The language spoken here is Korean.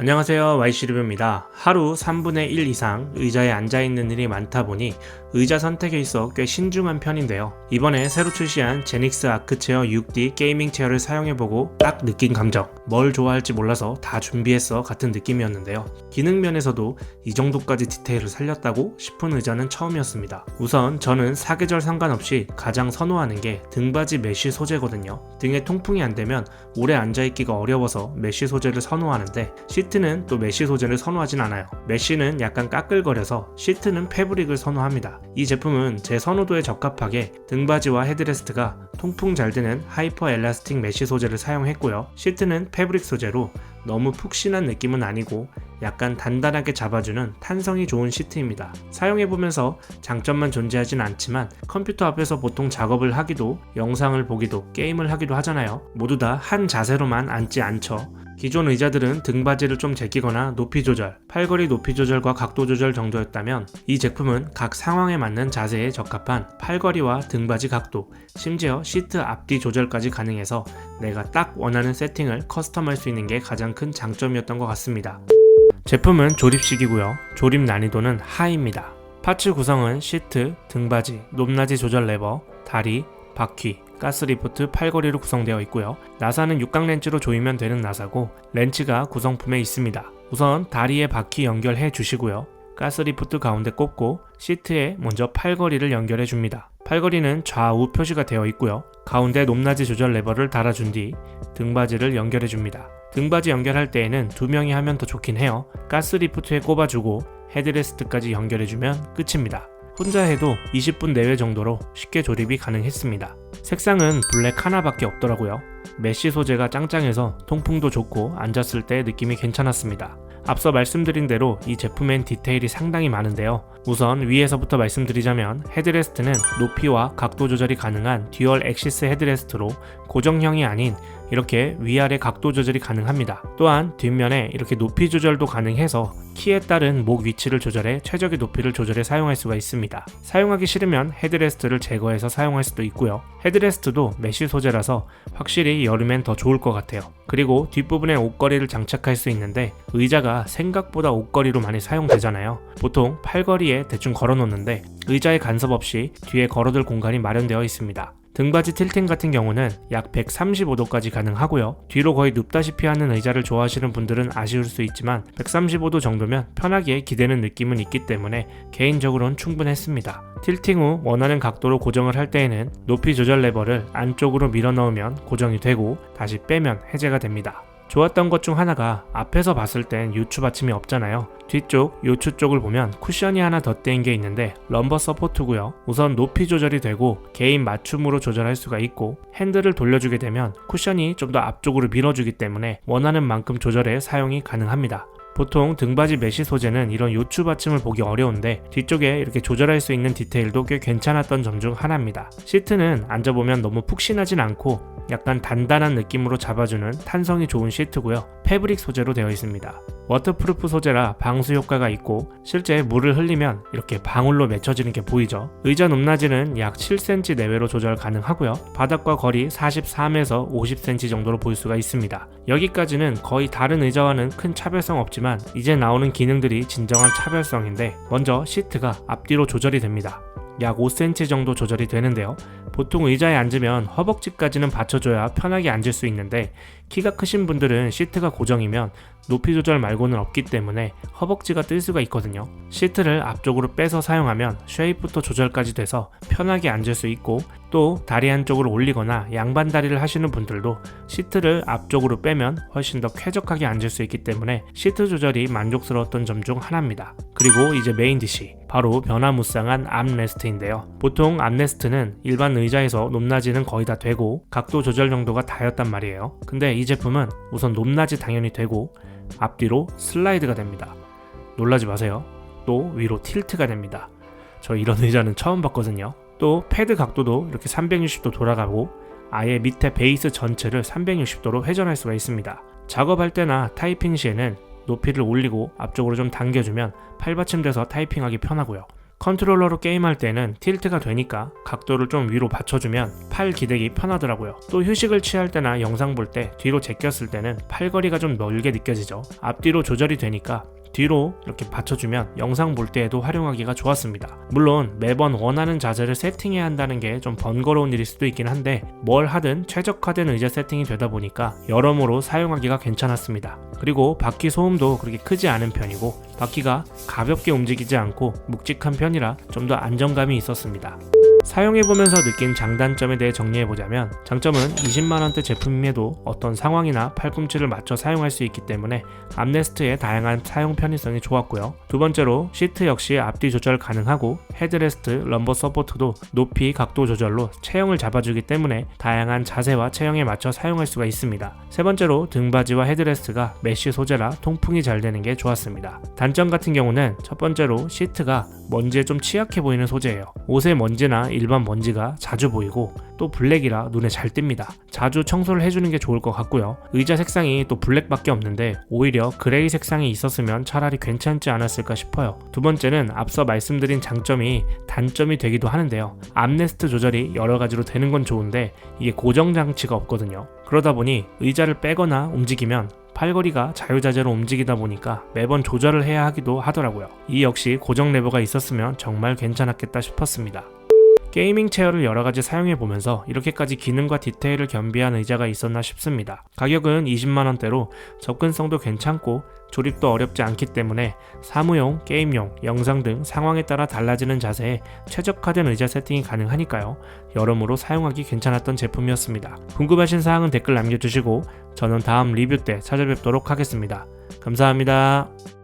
안녕하세요 YC리뷰입니다. 하루 3분의 1 이상 의자에 앉아있는 일이 많다 보니 의자 선택에 있어 꽤 신중한 편인데요. 이번에 새로 출시한 제닉스 아크체어 6D 게이밍 체어를 사용해보고 딱 느낀 감정 뭘 좋아할지 몰라서 다 준비했어 같은 느낌이었는데요. 기능 면에서도 이 정도까지 디테일을 살렸다고 싶은 의자는 처음이었습니다. 우선 저는 사계절 상관없이 가장 선호하는 게 등받이 메쉬 소재거든요. 등에 통풍이 안 되면 오래 앉아있기가 어려워서 메쉬 소재를 선호하는데 시트는 또 메쉬 소재를 선호하진 않아요. 메쉬는 약간 까끌거려서 시트는 패브릭을 선호합니다. 이 제품은 제 선호도에 적합하게 등받이와 헤드레스트가 통풍 잘 되는 하이퍼 엘라스틱 메쉬 소재를 사용했고요. 시트는 패브릭 소재로 너무 푹신한 느낌은 아니고 약간 단단하게 잡아주는 탄성이 좋은 시트입니다. 사용해보면서 장점만 존재하진 않지만 컴퓨터 앞에서 보통 작업을 하기도 영상을 보기도 게임을 하기도 하잖아요. 모두 다 한 자세로만 앉지 않죠. 기존 의자들은 등받이를 좀 제끼거나 높이 조절, 팔걸이 높이 조절과 각도 조절 정도였다면 이 제품은 각 상황에 맞는 자세에 적합한 팔걸이와 등받이 각도, 심지어 시트 앞뒤 조절까지 가능해서 내가 딱 원하는 세팅을 커스텀할 수 있는 게 가장 큰 장점이었던 것 같습니다. 제품은 조립식이고요. 조립 난이도는 하입니다. 파츠 구성은 시트, 등받이, 높낮이 조절 레버, 다리, 바퀴, 가스 리프트, 팔걸이로 구성되어 있고요. 나사는 육각 렌치로 조이면 되는 나사고 렌치가 구성품에 있습니다. 우선 다리에 바퀴 연결해 주시고요. 가스 리프트 가운데 꽂고 시트에 먼저 팔걸이를 연결해 줍니다. 팔걸이는 좌우 표시가 되어 있고요. 가운데 높낮이 조절 레버를 달아준 뒤 등받이를 연결해 줍니다. 등받이 연결할 때에는 두 명이 하면 더 좋긴 해요. 가스 리프트에 꼽아주고 헤드레스트까지 연결해주면 끝입니다. 혼자 해도 20분 내외 정도로 쉽게 조립이 가능했습니다. 색상은 블랙 하나밖에 없더라고요. 메쉬 소재가 짱짱해서 통풍도 좋고 앉았을 때 느낌이 괜찮았습니다. 앞서 말씀드린 대로 이 제품엔 디테일이 상당히 많은데요. 우선 위에서부터 말씀드리자면 헤드레스트는 높이와 각도 조절이 가능한 듀얼 엑시스 헤드레스트로 고정형이 아닌 이렇게 위아래 각도 조절이 가능합니다. 또한 뒷면에 이렇게 높이 조절도 가능해서 키에 따른 목 위치를 조절해 최적의 높이를 조절해 사용할 수가 있습니다. 사용하기 싫으면 헤드레스트를 제거해서 사용할 수도 있고요. 헤드레스트도 메쉬 소재라서 확실히 여름엔 더 좋을 것 같아요. 그리고 뒷부분에 옷걸이를 장착할 수 있는데 의자가 생각보다 옷걸이로 많이 사용되잖아요. 보통 팔걸이에 대충 걸어 놓는데 의자에 간섭 없이 뒤에 걸어둘 공간이 마련되어 있습니다. 등받이 틸팅 같은 경우는 약 135도까지 가능하고요. 뒤로 거의 눕다시피 하는 의자를 좋아하시는 분들은 아쉬울 수 있지만 135도 정도면 편하게 기대는 느낌은 있기 때문에 개인적으로는 충분했습니다. 틸팅 후 원하는 각도로 고정을 할 때에는 높이 조절 레버를 안쪽으로 밀어 넣으면 고정이 되고 다시 빼면 해제가 됩니다. 좋았던 것 중 하나가 앞에서 봤을 땐 요추 받침이 없잖아요. 뒤쪽 요추 쪽을 보면 쿠션이 하나 덧대인 게 있는데 럼버 서포트고요. 우선 높이 조절이 되고 개인 맞춤으로 조절할 수가 있고 핸들을 돌려주게 되면 쿠션이 좀 더 앞쪽으로 밀어주기 때문에 원하는 만큼 조절해 사용이 가능합니다. 보통 등받이 메쉬 소재는 이런 요추 받침을 보기 어려운데 뒤쪽에 이렇게 조절할 수 있는 디테일도 꽤 괜찮았던 점 중 하나입니다. 시트는 앉아보면 너무 푹신하진 않고 약간 단단한 느낌으로 잡아주는 탄성이 좋은 시트고요. 패브릭 소재로 되어 있습니다. 워터프루프 소재라 방수 효과가 있고 실제 물을 흘리면 이렇게 방울로 맺혀지는 게 보이죠. 의자 높낮이는 약 7cm 내외로 조절 가능하고요. 바닥과 거리 43에서 50cm 정도로 볼 수가 있습니다. 여기까지는 거의 다른 의자와는 큰 차별성 없지만 이제 나오는 기능들이 진정한 차별성인데 먼저 시트가 앞뒤로 조절이 됩니다. 약 5cm 정도 조절이 되는데요. 보통 의자에 앉으면 허벅지까지는 받쳐줘야 편하게 앉을 수 있는데 키가 크신 분들은 시트가 고정이면 높이 조절 말고는 없기 때문에 허벅지가 뜰 수가 있거든요. 시트를 앞쪽으로 빼서 사용하면 쉐입부터 조절까지 돼서 편하게 앉을 수 있고 또 다리 한쪽으로 올리거나 양반 다리를 하시는 분들도 시트를 앞쪽으로 빼면 훨씬 더 쾌적하게 앉을 수 있기 때문에 시트 조절이 만족스러웠던 점 중 하나입니다. 그리고 이제 메인 디시 바로 변화무쌍한 암레스트인데요. 보통 암레스트는 일반 의자에서 높낮이는 거의 다 되고 각도 조절 정도가 다였단 말이에요. 근데 이 제품은 우선 높낮이 당연히 되고 앞뒤로 슬라이드가 됩니다. 놀라지 마세요. 또 위로 틸트가 됩니다. 저 이런 의자는 처음 봤거든요. 또 패드 각도도 이렇게 360도 돌아가고 아예 밑에 베이스 전체를 360도로 회전할 수가 있습니다. 작업할 때나 타이핑 시에는 높이를 올리고 앞쪽으로 좀 당겨주면 팔받침돼서 타이핑하기 편하고요. 컨트롤러로 게임할 때는 틸트가 되니까 각도를 좀 위로 받쳐주면 팔 기대기 편하더라고요. 또 휴식을 취할 때나 영상 볼 때 뒤로 제꼈을 때는 팔거리가 좀 멀게 느껴지죠. 앞뒤로 조절이 되니까 뒤로 이렇게 받쳐주면 영상 볼 때에도 활용하기가 좋았습니다. 물론 매번 원하는 자세를 세팅해야 한다는 게 좀 번거로운 일일 수도 있긴 한데 뭘 하든 최적화된 의자 세팅이 되다 보니까 여러모로 사용하기가 괜찮았습니다. 그리고 바퀴 소음도 그렇게 크지 않은 편이고 바퀴가 가볍게 움직이지 않고 묵직한 편이라 좀 더 안정감이 있었습니다. 사용해보면서 느낀 장단점에 대해 정리해보자면 장점은 20만원대 제품임에도 어떤 상황이나 팔꿈치를 맞춰 사용할 수 있기 때문에 암레스트의 다양한 사용 편의성이 좋았고요. 두 번째로 시트 역시 앞뒤 조절 가능하고 헤드레스트, 럼버 서포트도 높이 각도 조절로 체형을 잡아주기 때문에 다양한 자세와 체형에 맞춰 사용할 수가 있습니다. 세 번째로 등받이와 헤드레스트가 메쉬 소재라 통풍이 잘 되는 게 좋았습니다. 단점 같은 경우는 첫 번째로 시트가 먼지에 좀 취약해 보이는 소재예요. 옷에 일반 먼지가 자주 보이고 또 블랙이라 눈에 잘 띕니다. 자주 청소를 해주는 게 좋을 것 같고요. 의자 색상이 또 블랙밖에 없는데 오히려 그레이 색상이 있었으면 차라리 괜찮지 않았을까 싶어요. 두 번째는 앞서 말씀드린 장점이 단점이 되기도 하는데요. 암레스트 조절이 여러 가지로 되는 건 좋은데 이게 고정 장치가 없거든요. 그러다 보니 의자를 빼거나 움직이면 팔걸이가 자유자재로 움직이다 보니까 매번 조절을 해야 하기도 하더라고요. 이 역시 고정 레버가 있었으면 정말 괜찮았겠다 싶었습니다. 게이밍 체어를 여러 가지 사용해 보면서 이렇게까지 기능과 디테일을 겸비한 의자가 있었나 싶습니다. 가격은 20만원대로 접근성도 괜찮고 조립도 어렵지 않기 때문에 사무용, 게임용, 영상 등 상황에 따라 달라지는 자세에 최적화된 의자 세팅이 가능하니까요. 여러모로 사용하기 괜찮았던 제품이었습니다. 궁금하신 사항은 댓글 남겨주시고 저는 다음 리뷰 때 찾아뵙도록 하겠습니다. 감사합니다.